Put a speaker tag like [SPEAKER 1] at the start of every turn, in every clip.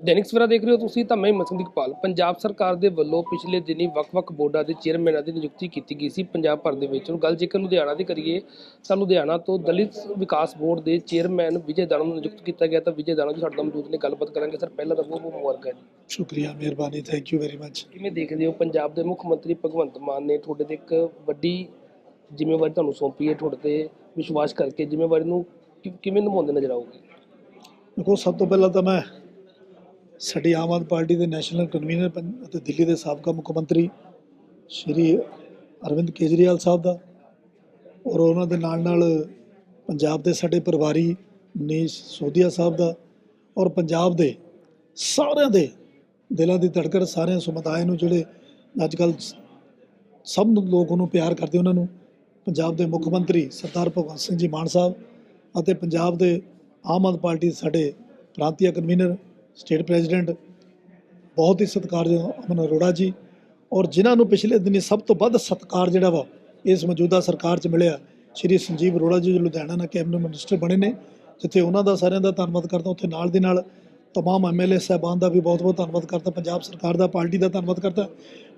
[SPEAKER 1] ਦੈਨਿਕ ਸਵੇਰਾ ਦੇਖ ਰਹੇ ਹੋ ਤੁਸੀਂ ਤਾਂ ਮੈਂ ਮਸੰਦੀਪ ਪਾਲ। ਪੰਜਾਬ ਸਰਕਾਰ ਦੇ ਵੱਲੋਂ ਪਿਛਲੇ ਦਿਨੀ ਵੱਖ-ਵੱਖ ਬੋਰਡਾਂ ਦੇ ਚੇਅਰਮੈਨਾਂ ਦੀ ਨਿਯੁਕਤੀ ਕੀਤੀ ਗਈ ਸੀ ਪੰਜਾਬ ਭਰ ਦੇ ਵਿੱਚ। ਗੱਲ ਜੇਕਰ ਲੁਧਿਆਣਾ ਦੀ ਕਰੀਏ ਤਾਂ ਲੁਧਿਆਣਾ ਤੋਂ ਦਲਿਤ ਵਿਕਾਸ ਬੋਰਡ ਦੇ ਚੇਅਰਮੈਨ ਵਿਜੇ ਦਾਣਾ ਨੂੰ ਨਿਯੁਕਤ ਕੀਤਾ ਗਿਆ। ਤਾਂ ਵਿਜੇ ਦਾਣਾ ਜੀ ਸਾਡੇ ਨਾਲ ਮੌਜੂਦ ਨੇ ਗੱਲਬਾਤ ਕਰਾਂਗੇ। ਸਰ ਪਹਿਲਾਂ ਤਾਂ ਬਹੁਤ ਬਹੁਤ ਮੁਬਾਰਕਾਂ ਜੀ।
[SPEAKER 2] ਸ਼ੁਕਰੀਆ ਮਿਹਰਬਾਨੀ ਥੈਂਕ ਯੂ ਵੈਰੀ ਮਚ
[SPEAKER 1] ਕਿਵੇਂ ਦੇਖਦੇ ਹੋ ਪੰਜਾਬ ਦੇ ਮੁੱਖ ਮੰਤਰੀ ਭਗਵੰਤ ਮਾਨ ਨੇ ਤੁਹਾਡੇ ਤੇ ਇੱਕ ਵੱਡੀ ਜ਼ਿੰਮੇਵਾਰੀ ਤੁਹਾਨੂੰ ਸੌਂਪੀ ਹੈ? ਤੁਹਾਡੇ ਤੇ ਵਿਸ਼ਵਾਸ ਕਰਕੇ ਜ਼ਿੰਮੇਵਾਰੀ ਨੂੰ ਕਿਵੇਂ ਨਿਭਾਉਂਦੇ ਨਜ਼ਰ ਆਓਗੇ?
[SPEAKER 2] ਦੇਖੋ ਸਭ ਤੋਂ ਪਹਿਲਾਂ ਤਾਂ ਮੈਂ ਸਾਡੀ ਆਮ ਆਦਮੀ ਪਾਰਟੀ ਦੇ ਨੈਸ਼ਨਲ ਕਨਵੀਨਰ ਪੰ- ਅਤੇ ਦਿੱਲੀ ਦੇ ਸਾਬਕਾ ਮੁੱਖ ਮੰਤਰੀ ਸ਼੍ਰੀ ਅਰਵਿੰਦ ਕੇਜਰੀਵਾਲ ਸਾਹਿਬ ਦਾ ਔਰ ਉਹਨਾਂ ਦੇ ਨਾਲ ਨਾਲ ਪੰਜਾਬ ਦੇ ਸਾਡੇ ਪਰਿਵਾਰੀ ਮਨੀਸ਼ ਸੋਧੀਆ ਸਾਹਿਬ ਦਾ ਔਰ ਪੰਜਾਬ ਦੇ ਸਾਰਿਆਂ ਦੇ ਦਿਲਾਂ ਦੀ ਧੜਕਣ ਸਾਰਿਆਂ ਸਮੁਦਾਇ ਨੂੰ ਜਿਹੜੇ ਅੱਜ ਕੱਲ ਸਭ ਨੂੰ ਲੋਕ ਉਹਨੂੰ ਪਿਆਰ ਕਰਦੇ ਉਹਨਾਂ ਨੂੰ, ਪੰਜਾਬ ਦੇ ਮੁੱਖ ਮੰਤਰੀ ਸਰਦਾਰ ਭਗਵੰਤ ਸਿੰਘ ਜੀ ਮਾਨ ਸਾਹਿਬ ਅਤੇ ਪੰਜਾਬ ਦੇ ਆਮ ਆਦਮੀ ਪਾਰਟੀ ਦੇ ਸਾਡੇ ਪ੍ਰਾਂਤੀय ਕਨਵੀਨਰ ਸਟੇਟ ਪ੍ਰੈਜ਼ੀਡੈਂਟ, ਬਹੁਤ ਹੀ ਸਤਿਕਾਰਯੋਗ ਅਮਨ ਅਰੋੜਾ ਜੀ, ਔਰ ਜਿਨ੍ਹਾਂ ਨੂੰ ਪਿਛਲੇ ਦਿਨੀ ਸਭ ਤੋਂ ਵੱਧ ਸਤਿਕਾਰ ਜਿਹੜਾ ਵਾ, ਇਸ ਮੌਜੂਦਾ ਸਰਕਾਰ 'ਚ ਮਿਲਿਆ, ਸ਼੍ਰੀ ਸੰਜੀਵ ਅਰੋੜਾ ਜੀ ਲੁਧਿਆਣਾ ਨਾਲ ਕੈਬਨਿਟ ਮਿਨਿਸਟਰ ਬਣੇ ਨੇ, ਜਿੱਥੇ ਉਹਨਾਂ ਦਾ ਸਾਰਿਆਂ ਦਾ ਧੰਨਵਾਦ ਕਰਦਾ, ਉੱਥੇ ਨਾਲ ਦੀ ਨਾਲ ਤਮਾਮ ਐਮਐਲਏ ਸਾਹਿਬਾਨ ਦਾ ਵੀ ਬਹੁਤ-ਬਹੁਤ ਧੰਨਵਾਦ ਕਰਦਾ, ਪੰਜਾਬ ਸਰਕਾਰ ਦਾ, ਪਾਰਟੀ ਦਾ ਧੰਨਵਾਦ ਕਰਦਾ,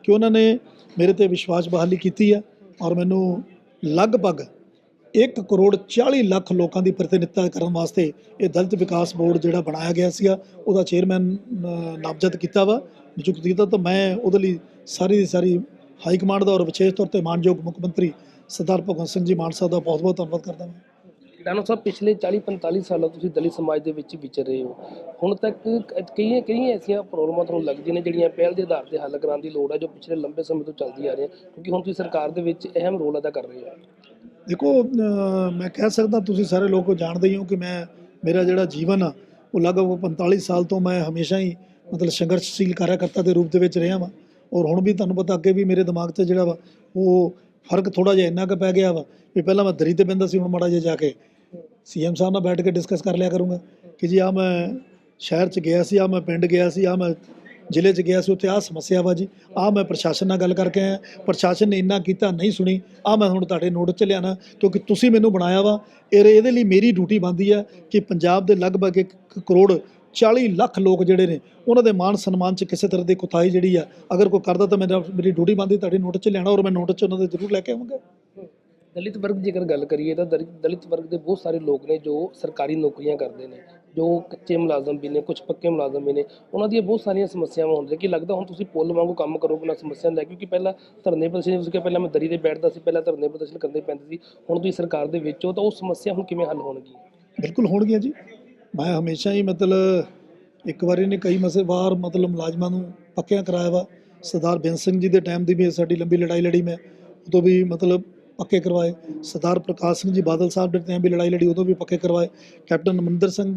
[SPEAKER 2] ਕਿ ਉਹਨਾਂ ਨੇ ਮੇਰੇ ਤੇ ਵਿਸ਼ਵਾਸ ਬਹਾਲੀ ਕੀਤੀ ਹੈ ਔਰ ਮੈਨੂੰ ਲਗਭਗ 1 ਕਰੋੜ 40 ਲੱਖ ਲੋਕਾਂ ਦੀ ਪ੍ਰਤੀਨਿਧਤਾ ਕਰਨ ਵਾਸਤੇ ਇਹ ਦਲਿਤ ਵਿਕਾਸ ਬੋਰਡ ਜਿਹੜਾ ਬਣਾਇਆ ਗਿਆ ਸੀਗਾ, ਉਹਦਾ ਚੇਅਰਮੈਨ ਨਾਮਜ਼ਦ ਕੀਤਾ ਵਾ। ਨਿਯੁਕਤ ਕੀਤਾ ਤਾਂ ਮੈਂ ਉਹਦੇ ਲਈ ਸਾਰੀ ਦੀ ਸਾਰੀ ਹਾਈ ਕਮਾਂਡ ਦਾ ਔਰ ਵਿਸ਼ੇਸ਼ ਤੌਰ ਤੇ ਮਾਨਯੋਗ ਮੁੱਖ ਮੰਤਰੀ ਸਰਦਾਰ ਭਗਵੰਤ ਸਿੰਘ ਜੀ ਮਾਨ ਸਾਹਿਬ ਦਾ ਬਹੁਤ-ਬਹੁਤ ਧੰਨਵਾਦ ਕਰਦਾ ਹਾਂ
[SPEAKER 1] ਡਾਨੋ ਸਾਹਿਬ, ਪਿਛਲੇ 40-45 ਸਾਲਾਂ ਤੁਸੀਂ ਦਲਿਤ ਸਮਾਜ ਦੇ ਵਿੱਚ ਵਿਚਰ ਰਹੇ ਹੋ। ਹੁਣ ਤੱਕ ਕਈਆਂ ਕਈਆਂ ਐਸੀਆਂ ਪ੍ਰੋਬਲਮਾਂ ਤੁਹਾਨੂੰ ਲੱਗਦੀਆਂ ਨੇ ਜਿਹੜੀਆਂ ਪਹਿਲ ਦੇ ਆਧਾਰ ਤੇ ਹੱਲ ਕਰਾਉਣ ਦੀ ਲੋੜ ਹੈ ਜੋ ਪਿਛਲੇ ਲੰਬੇ ਸਮੇਂ ਤੋਂ ਚੱਲਦੀ ਆ ਰਹੀ ਹੈ ਕਿਉਂਕਿ ਹੁਣ ਤੁਸੀਂ ਸਰਕਾਰ ਦੇ ਵਿੱਚ ਅਹਿਮ ਰੋਲ ਅਦਾ ਕਰ ਰਹੇ ਹੋ।
[SPEAKER 2] ਦੇਖੋ ਮੈਂ ਕਹਿ ਸਕਦਾ ਤੁਸੀਂ ਸਾਰੇ ਲੋਕ ਜਾਣਦੇ ਹੀ ਹੋ ਕਿ ਮੈਂ, ਮੇਰਾ ਜਿਹੜਾ ਜੀਵਨ ਆ, ਉਹ ਲਗਭਗ 45 ਸਾਲ ਤੋਂ ਮੈਂ ਹਮੇਸ਼ਾ ਹੀ ਮਤਲਬ ਸੰਘਰਸ਼ਸ਼ੀਲ ਕਾਰਜਕਰਤਾ ਦੇ ਰੂਪ ਦੇ ਵਿੱਚ ਰਿਹਾ ਵਾਂ। ਔਰ ਹੁਣ ਵੀ ਤੁਹਾਨੂੰ ਪਤਾ ਅੱਗੇ ਵੀ ਮੇਰੇ ਦਿਮਾਗ 'ਚ ਜਿਹੜਾ ਵਾ, ਉਹ ਫ਼ਰਕ ਥੋੜਾ ਜਿਹਾ ਇੰਨਾ ਕੁ ਪੈ ਗਿਆ ਵਾ ਵੀ ਪਹਿਲਾਂ ਮੈਂ ਦਰੀ ਤੇ ਪੈਂਦਾ ਸੀ, ਹੁਣ ਮਾੜਾ ਜਿਹਾ ਜਾ ਕੇ ਸੀਐਮ ਸਾਹਿਬ ਨਾਲ ਬੈਠ ਕੇ ਡਿਸਕਸ ਕਰ ਲਿਆ ਕਰੂੰਗਾ ਕਿ ਜੀ ਆ ਮੈਂ ਸ਼ਹਿਰ 'ਚ ਗਿਆ ਸੀ ਆ ਮੈਂ ਪਿੰਡ ਗਿਆ ਸੀ ਆ ਮੈਂ ਜ਼ਿਲ੍ਹੇ 'ਚ ਗਿਆ ਸੀ, ਉੱਥੇ ਆ ਸਮੱਸਿਆ ਵਾ ਜੀ ਆ ਮੈਂ ਪ੍ਰਸ਼ਾਸਨ ਨਾਲ ਗੱਲ ਕਰਕੇ ਆਇਆ, ਪ੍ਰਸ਼ਾਸਨ ਨੇ ਇੰਨਾ ਕੀਤਾ, ਨਹੀਂ ਸੁਣੀ ਆ ਮੈਂ ਹੁਣ ਤੁਹਾਡੇ ਨੋਟ 'ਚ ਲਿਆਣਾ ਕਿਉਂਕਿ ਤੁਸੀਂ ਮੈਨੂੰ ਬਣਾਇਆ ਵਾ, ਇਹ ਇਹਦੇ ਲਈ ਮੇਰੀ ਡਿਊਟੀ ਬਣਦੀ ਆ ਕਿ ਪੰਜਾਬ ਦੇ ਲਗਭਗ 1 ਕਰੋੜ 40 ਲੱਖ ਲੋਕ ਜਿਹੜੇ ਨੇ ਉਹਨਾਂ ਦੇ ਮਾਨ ਸਨਮਾਨ 'ਚ ਕਿਸੇ ਤਰ੍ਹਾਂ ਦੀ ਕੁਤਾਹੀ ਜਿਹੜੀ ਆ ਅਗਰ ਕੋਈ ਕਰਦਾ ਤਾਂ ਮੇਰਾ ਮੇਰੀ ਡਿਊਟੀ ਬਣਦੀ ਤੁਹਾਡੇ ਨੋਟਿਸ 'ਚ ਲਿਆਣਾ ਔਰ ਮੈਂ ਨੋਟਿਸ 'ਚ ਉਹਨਾਂ ਦੇ ਜ਼ਰੂਰ ਲੈ ਕੇ ਆਵਾਂਗਾ।
[SPEAKER 1] ਦਲਿਤ ਵਰਗ ਜੇਕਰ ਗੱਲ ਕਰੀਏ ਤਾਂ ਦਲਿਤ ਵਰਗ ਦੇ ਬਹੁਤ ਸਾਰੇ ਲੋਕ ਨੇ ਜੋ ਸਰਕਾਰੀ ਨੌਕਰੀਆਂ ਕਰਦੇ ਨੇ ਜੋ ਕੱਚੇ ਮੁਲਾਜ਼ਮ ਵੀ ਨੇ ਕੁਝ ਪੱਕੇ ਮੁਲਾਜ਼ਮ ਵੀ ਨੇ ਉਹਨਾਂ ਦੀਆਂ ਬਹੁਤ ਸਾਰੀਆਂ ਸਮੱਸਿਆਵਾਂ ਹੁੰਦੀਆਂ। ਕਿ ਲੱਗਦਾ ਹੁਣ ਤੁਸੀਂ ਪੁੱਲ ਵਾਂਗੂ ਕੰਮ ਕਰੋਗੇ ਨਾ ਸਮੱਸਿਆ ਲੈ ਕਿਉਂਕਿ ਪਹਿਲਾਂ ਧਰਨੇ ਪ੍ਰਦਰਸ਼ਨ ਸੀ ਪਹਿਲਾਂ ਮੈਂ ਦਰੀ ਤੇ ਬੈਠਦਾ ਸੀ ਪਹਿਲਾਂ ਧਰਨੇ ਪ੍ਰਦਰਸ਼ਨ ਕਰਨੇ ਪੈਂਦੇ ਸੀ ਹੁਣ ਤੁਸੀਂ ਸਰਕਾਰ ਦੇ ਵਿੱਚ ਹੋ ਤਾਂ ਉਹ ਸਮੱਸਿਆ ਹੁਣ ਕਿਵੇਂ ਹੱਲ ਹੋਣਗੀ
[SPEAKER 2] ਬਿਲਕੁਲ ਹੋਣਗੀਆਂ ਜੀ। ਮੈਂ ਹਮੇਸ਼ਾ ਹੀ ਮਤਲਬ ਇੱਕ ਵਾਰੀ ਨੇ ਕਈ ਮਸੇ ਵਾਰ ਮਤਲਬ ਮੁਲਾਜ਼ਮਾਂ ਨੂੰ ਪੱਕਿਆਂ ਕਰਾਇਆ ਵਾ। ਸਰਦਾਰ ਬੇਅੰਤ ਸਿੰਘ ਜੀ ਦੇ ਟਾਈਮ ਦੀ ਵੀ ਸਾਡੀ ਲੰਬੀ ਲੜਾਈ ਲੜੀ ਮੈਂ ਉਦੋਂ ਵੀ ਮਤਲਬ ਪੱਕੇ ਕਰਵਾਏ। ਸਰਦਾਰ ਪ੍ਰਕਾਸ਼ ਸਿੰਘ ਜੀ ਬਾਦਲ ਸਾਹਿਬ ਦੇ ਟਾਈਮ ਵੀ ਲੜਾਈ ਲੜੀ ਉਦੋਂ ਵੀ ਪੱਕੇ ਕਰਵਾਏ। ਕੈਪਟਨ ਅਮਰਿੰਦਰ ਸਿੰਘ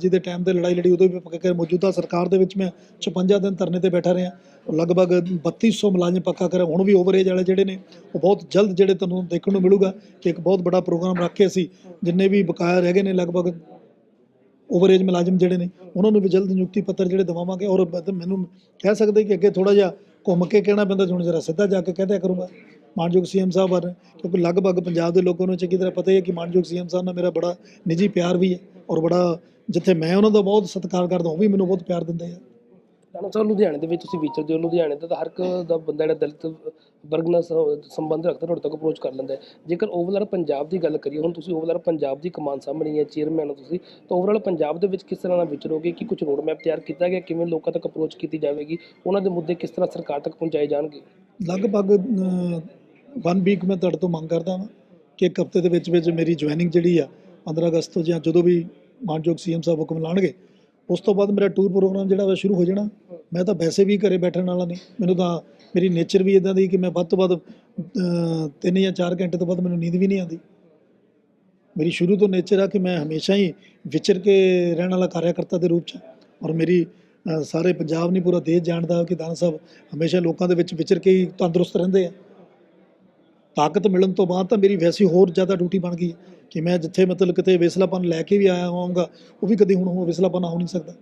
[SPEAKER 2] ਜੀ ਦੇ ਟਾਈਮ ਤੇ ਲੜਾਈ ਲੜੀ ਉਦੋਂ ਵੀ ਪੱਕੇ ਕਰ। ਮੌਜੂਦਾ ਸਰਕਾਰ ਦੇ ਵਿੱਚ ਮੈਂ 56 ਦਿਨ ਧਰਨੇ ਤੇ ਬੈਠਾ ਰਿਹਾ। ਲਗਭਗ 3200 ਮੁਲਾਜ਼ਮ ਪੱਕਾ ਕਰਿਆ ਹੁਣ ਵੀ ਓਵਰੇਜ ਵਾਲੇ ਜਿਹੜੇ ਨੇ, ਉਹ ਬਹੁਤ ਜਲਦ ਜਿਹੜੇ ਤੁਹਾਨੂੰ ਦੇਖਣ ਨੂੰ ਮਿਲੂਗਾ ਕਿ ਇੱਕ ਬਹੁਤ ਵੱਡਾ ਪ੍ਰੋਗਰਾਮ ਰੱਖ ਕੇ ਅਸੀਂ ਜਿੰਨੇ ਵੀ ਬਕਾਇਆ ਰਹਿ ਗਏ ਨੇ, ਲਗਭਗ ਓਵਰੇਜ ਮੁਲਾਜ਼ਮ ਜਿਹੜੇ ਨੇ, ਉਹਨਾਂ ਨੂੰ ਵੀ ਜਲਦ ਨਿਯੁਕਤੀ ਪੱਤਰ ਜਿਹੜੇ ਦਵਾਵਾਂਗੇ ਔਰ ਮੈਨੂੰ ਕਹਿ ਸਕਦੇ ਕਿ ਅੱਗੇ ਥੋੜਾ ਜਿਹਾ ਘੁੰਮ ਕੇ ਕਹਿਣਾ ਪੈਂਦਾ ਹੁਣ ਜਰਾ ਸਿੱਧਾ ਜਾ ਕੇ ਕਹਿ ਦਿਆ ਕਰੂੰਗਾ। ਮਾਨਯੋਗ ਸੀਐਮ ਸਾਹਿਬ ਬਾਰੇ ਕਿਉਂਕਿ ਲਗਭਗ ਪੰਜਾਬ ਦੇ ਲੋਕਾਂ ਨੂੰ ਚੰਗੀ ਤਰ੍ਹਾਂ ਪਤਾ ਹੀ ਹੈ ਕਿ ਮਾਨਯੋਗ ਸੀਐਮ ਸਾਹਿਬ ਨਾਲ ਮੇਰਾ ਬੜਾ ਨਿੱਜੀ ਪਿਆਰ ਵੀ ਹੈ ਔਰ ਬੜਾ ਜਿੱਥੇ ਮੈਂ ਉਹਨਾਂ ਦਾ ਬਹੁਤ ਸਤਿਕਾਰ ਕਰਦਾ, ਉਹ ਵੀ ਮੈਨੂੰ ਬਹੁਤ ਪਿਆਰ ਦਿੰਦੇ ਆ।
[SPEAKER 1] ਰਾਣਾ ਸਾਹਿਬ, ਲੁਧਿਆਣੇ ਦੇ ਵਿੱਚ ਤੁਸੀਂ ਵਿਚਰਦੇ ਹੋ, ਲੁਧਿਆਣੇ ਦਾ ਤਾਂ ਹਰ ਇੱਕ ਦਾ ਬੰਦਾ ਜਿਹੜਾ ਦਲਿਤ ਵਰਗ ਨਾਲ ਸ- ਸੰਬੰਧ ਰੱਖਦਾ, ਤੁਹਾਡੇ ਤੱਕ ਅਪਰੋਚ ਕਰ ਲੈਂਦਾ ਹੈ। ਜੇਕਰ ਓਵਰਆਲ ਪੰਜਾਬ ਦੀ ਗੱਲ ਕਰੀਏ, ਹੁਣ ਤੁਸੀਂ ਓਵਰਆਲ ਪੰਜਾਬ ਦੀ ਕਮਾਨ ਸਾਹਮਣੇ ਹੈ ਚੇਅਰਮੈਨ ਹੋ ਤੁਸੀਂ, ਤਾਂ ਓਵਰਆਲ ਪੰਜਾਬ ਦੇ ਵਿੱਚ ਕਿਸ ਤਰ੍ਹਾਂ ਨਾਲ ਵਿਚਰੋਗੇ ਕਿ ਕੁਝ ਰੋਡ ਮੈਪ ਤਿਆਰ ਕੀਤਾ ਗਿਆ? ਕਿਵੇਂ ਲੋਕਾਂ ਤੱਕ ਅਪਰੋਚ ਕੀਤੀ ਜਾਵੇਗੀ? ਉਹਨਾਂ ਦੇ ਮੁੱਦੇ ਕਿਸ ਤਰ੍ਹਾਂ ਸਰਕਾਰ ਤੱਕ ਪਹੁੰਚਾਏ ਜਾਣਗੇ?
[SPEAKER 2] ਲਗਭਗ ਵਨ ਵੀਕ ਮੈਂ ਤੁਹਾਡੇ ਤੋਂ ਮੰਗ ਕਰਦਾ ਹਾਂ ਕਿ ਇੱਕ ਹਫ਼ਤੇ ਦੇ ਵਿੱਚ ਵਿੱਚ ਮੇਰੀ ਜੁਆਇਨਿੰਗ ਜਿਹੜੀ ਆ 15 ਅਗਸਤ ਤੋਂ ਜਾਂ ਜਦੋਂ ਵੀ ਮਾਨਯੋਗ ਸੀਐਮ ਸਾਹਿਬ ਹੁਕਮ ਲਾਣਗੇ ਉਸ ਤੋਂ ਬਾਅਦ ਮੇਰਾ ਟੂਰ ਪ੍ਰੋਗਰਾਮ ਜਿਹੜਾ ਵਾ ਸ਼ੁਰੂ ਹੋ ਜਾਣਾ। ਮੈਂ ਤਾਂ ਵੈਸੇ ਵੀ ਘਰੇ ਬੈਠਣ ਵਾਲਾ ਨਹੀਂ। ਮੈਨੂੰ ਤਾਂ ਮੇਰੀ ਨੇਚਰ ਵੀ ਇਦਾਂ ਦੀ ਕਿ ਮੈਂ ਵੱਧ ਤੋਂ ਵੱਧ ਅਹ, ਤਿੰਨ ਜਾਂ ਚਾਰ ਘੰਟੇ ਤੋਂ ਬਾਅਦ ਮੈਨੂੰ ਨੀਂਦ ਵੀ ਨਹੀਂ ਆਉਂਦੀ। ਮੇਰੀ ਸ਼ੁਰੂ ਤੋਂ ਨੇਚਰ ਆ ਕਿ ਮੈਂ ਹਮੇਸ਼ਾ ਹੀ ਵਿਚਰ ਕੇ ਰਹਿਣ ਵਾਲਾ ਕਾਰਿਆਕਰਤਾ ਦੇ ਰੂਪ ਚ ਔਰ ਮੇਰੀ ਸਾਰੇ ਪੰਜਾਬ ਨਹੀਂ ਪੂਰਾ ਦੇਸ਼ ਜਾਣਦਾ ਕਿ ਦਾਨ ਸਾਹਿਬ ਹਮੇਸ਼ਾ ਲੋਕਾਂ ਦੇ ਵਿੱਚ ਵਿਚਰ ਕੇ ਹੀ ਤੰਦਰੁਸਤ ਰਹਿੰਦੇ ਆ। ਤਾਕਤ ਮਿਲਣ ਤੋਂ ਬਾਅਦ ਤਾਂ ਮੇਰੀ ਵੈਸੀ ਹੋਰ ਜ਼ਿਆਦਾ ਡਿਊਟੀ ਬਣ ਗਈ ਕਿ ਮੈਂ ਜਿੱਥੇ ਮਤਲਬ ਕਿਤੇ ਵਿਸਲਾਪਨ ਲੈ ਕੇ ਵੀ ਆਇਆ ਹੋਵਾਂਗਾ ਉਹ ਵੀ ਕਦੇ ਹੁਣ ਉਹ ਵਿਸਲਾਪਨ ਹੋ ਨਹੀਂ ਸਕਦਾ।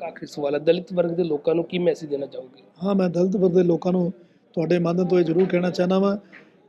[SPEAKER 1] ਇੱਕ ਸਵਾਲ ਹੈ, ਦਲਿਤ ਵਰਗ ਦੇ ਲੋਕਾਂ ਨੂੰ ਕੀ ਮੈਸੇਜ ਦੇਣਾ ਚਾਹੋਗੇ?
[SPEAKER 2] ਹਾਂ, ਮੈਂ ਦਲਿਤ ਵਰਗ ਦੇ ਲੋਕਾਂ ਨੂੰ ਤੁਹਾਡੇ ਮਾਧਿਅਮ ਤੋਂ ਇਹ ਜ਼ਰੂਰ ਕਹਿਣਾ ਚਾਹਨਾ ਵਾਂ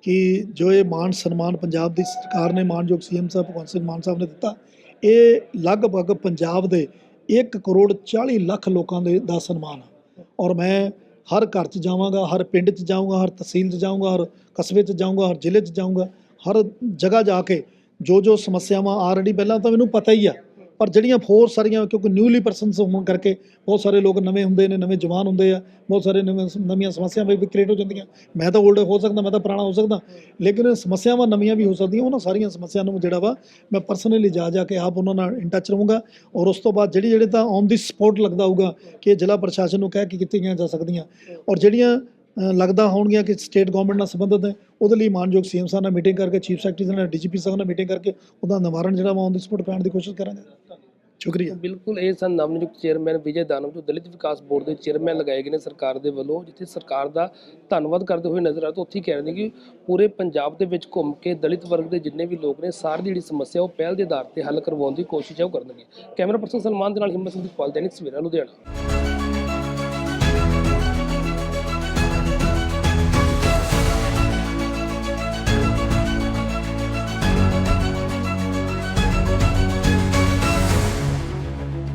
[SPEAKER 2] ਕਿ ਜੋ ਇਹ ਮਾਨ ਸਨਮਾਨ ਪੰਜਾਬ ਦੀ ਸਰਕਾਰ ਨੇ, ਮਾਨਯੋਗ ਸੀਐਮ ਸਾਹਿਬ, ਭਗਵੰਤ ਸਿੰਘ ਮਾਨ ਸਾਹਿਬ ਨੇ ਦਿੱਤਾ, ਇਹ ਲਗਭਗ ਪੰਜਾਬ ਦੇ 1 ਕਰੋੜ 40 ਲੱਖ ਲੋਕਾਂ ਦੇ ਦਾ ਸਨਮਾਨ ਆ। ਔਰ ਮੈਂ ਹਰ ਘਰ 'ਚ ਜਾਵਾਂਗਾ, ਹਰ ਪਿੰਡ 'ਚ ਜਾਊਂਗਾ ਹਰ ਤਹਿਸੀਲ 'ਚ ਜਾਊਂਗਾ ਹਰ ਕਸਬੇ 'ਚ ਜਾਊਂਗਾ ਹਰ ਜ਼ਿਲ੍ਹੇ 'ਚ ਜਾਊਂਗਾ ਹਰ ਜਗ੍ਹਾ ਜਾ ਕੇ ਜੋ ਜੋ ਸਮੱਸਿਆਵਾਂ ਆਲਰੇਡੀ ਪਹਿਲਾਂ ਤਾਂ ਮੈਨੂੰ ਪਤਾ ਹੀ ਆ ਪਰ ਜਿਹੜੀਆਂ ਫੋਰ ਸਾਰੀਆਂ, ਕਿਉਂਕਿ ਨਿਊਲੀ ਪਰਸਨਸ ਹੋਣ ਕਰਕੇ ਬਹੁਤ ਸਾਰੇ ਲੋਕ ਨਵੇਂ ਹੁੰਦੇ ਨੇ, ਨਵੇਂ ਜਵਾਨ ਹੁੰਦੇ ਆ, ਬਹੁਤ ਸਾਰੇ ਨਵੇਂ ਨਵੀਆਂ ਸਮੱਸਿਆਵਾਂ ਵੀ ਕ੍ਰੀਏਟ ਹੋ ਜਾਂਦੀਆਂ। ਮੈਂ ਤਾਂ 올ਡ ਹੋ ਸਕਦਾ, ਮੈਂ ਤਾਂ ਪੁਰਾਣਾ ਹੋ ਸਕਦਾ, ਲੇਕਿਨ ਸਮੱਸਿਆਵਾਂ ਨਵੀਆਂ ਵੀ ਹੋ ਸਕਦੀਆਂ, ਉਹਨਾਂ ਸਾਰੀਆਂ ਸਮੱਸਿਆਵਾਂ ਨੂੰ ਜਿਹੜਾ ਵਾ ਮੈਂ ਪਰਸਨਲੀ ਜਾ ਜਾ ਕੇ ਆਪ ਉਹਨਾਂ ਨਾਲ ਇਨ ਟੱਚ ਰਹੂੰਗਾ ਔਰ ਉਸ ਤੋਂ ਬਾਅਦ ਜਿਹੜੀ ਜਿਹੜੇ ਤਾਂ ਔਨ ਦੀ ਸਪੋਟ ਲੱਗਦਾ ਹੋਊਗਾ ਕਿ ਜ਼ਿਲ੍ਹਾ ਪ੍ਰਸ਼ਾਸਨ ਨੂੰ ਕਹਿ ਕੇ ਕੀਤੀਆਂ ਜਾ ਸਕਦੀਆਂ। ਔਰ ਜਿਹੜੀਆਂ ਲੱਗਦਾ ਹੋਣਗੀਆਂ ਕਿ ਸਟੇਟ ਗਵਰਨਮੈਂਟ ਨਾਲ ਸੰਬੰਧਿਤ ਹੈ ਉਹਦੇ ਲਈ ਮਾਨਯੋਗ ਸੀਐਮ ਸਾਹਿਬ ਨਾਲ ਮੀਟਿੰਗ ਕਰਕੇ ਚੀਫ ਸੈਕਟਰੀ ਨਾਲ ਡੀਜੀਪੀ ਸਾਹਿਬ ਨਾਲ ਮੀਟਿੰਗ ਕਰਕੇ ਉਹਦਾ ਨਿਵਾਰਨ ਜਿਹੜਾ ਵਾ ਔਨ ਦੀ ਸਪੋਟ ਕਰਾਉਣ ਦੀ ਕੋਸ਼ਿਸ਼ ਕਰਾਂਗੇ। ਸ਼ੁਕਰੀਆ।
[SPEAKER 1] ਬਿਲਕੁਲ, ਇਹ ਸਨ ਨਵਨਿਯੁਕਤ ਚੇਅਰਮੈਨ ਵਿਜੇ ਦਾਨਵ ਜੋ ਦਲਿਤ ਵਿਕਾਸ ਬੋਰਡ ਦੇ ਚੇਅਰਮੈਨ ਲਗਾਏ ਗਏ ਨੇ ਸਰਕਾਰ ਦੇ ਵੱਲੋਂ, ਜਿੱਥੇ ਸਰਕਾਰ ਦਾ ਧੰਨਵਾਦ ਕਰਦੇ ਹੋਏ ਨਜ਼ਰ ਆ ਤਾਂ ਉੱਥੇ ਹੀ ਕਹਿ ਰਹੇ ਨੇ ਕਿ ਪੂਰੇ ਪੰਜਾਬ ਦੇ ਵਿੱਚ ਘੁੰਮ ਕੇ ਦਲਿਤ ਵਰਗ ਦੇ ਜਿੰਨੇ ਵੀ ਲੋਕ ਨੇ, ਸਾਰੀ ਜਿਹੜੀ ਸਮੱਸਿਆ ਉਹ ਪਹਿਲ ਦੇ ਆਧਾਰ ਤੇ ਹੱਲ ਕਰਵਾਉਣ ਦੀ ਕੋਸ਼ਿਸ਼ ਹੈ ਉਹ ਕਰਨਗੇ। ਕੈਮਰਾ ਪਰਸਨ ਸਲਮਾਨ ਦੇ ਨਾਲ ਹਿੰਮਤ ਸਿੰਘ ਦੀ ਪਾਲ ਦੈਨਿਕ ਸਵੇਰਾ, ਲੁਧਿਆਣਾ।